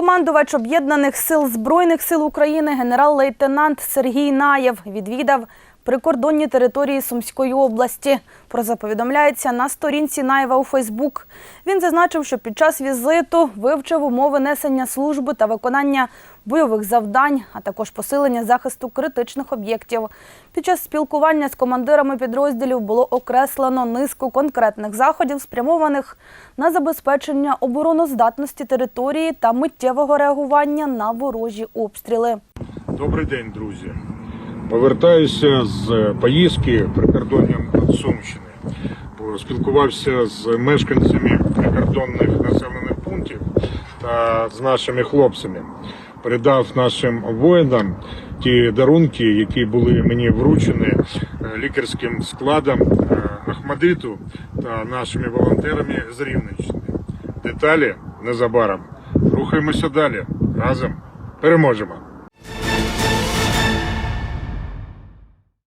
Головнокомандувач об'єднаних сил збройних сил України генерал-лейтенант Сергій Наєв відвідав прикордонні території Сумської області. Про це повідомляється на сторінці Наєва у Фейсбук. Він зазначив, що під час візиту вивчив умови несення служби та виконання бойових завдань, а також посилення захисту критичних об'єктів. Під час спілкування з командирами підрозділів було окреслено низку конкретних заходів, спрямованих на забезпечення обороноздатності території та миттєвого реагування на ворожі обстріли. Добрий день, друзі. Повертаюся з поїздки прикордонням Сумщини. Спілкувався з мешканцями прикордонних населених пунктів та з нашими хлопцями. Передав нашим воїнам ті дарунки, які були мені вручені е, лікарським складом е, Ахмадиту та нашими волонтерами з Рівненщини. Деталі незабаром. Рухаємося далі. Разом переможемо.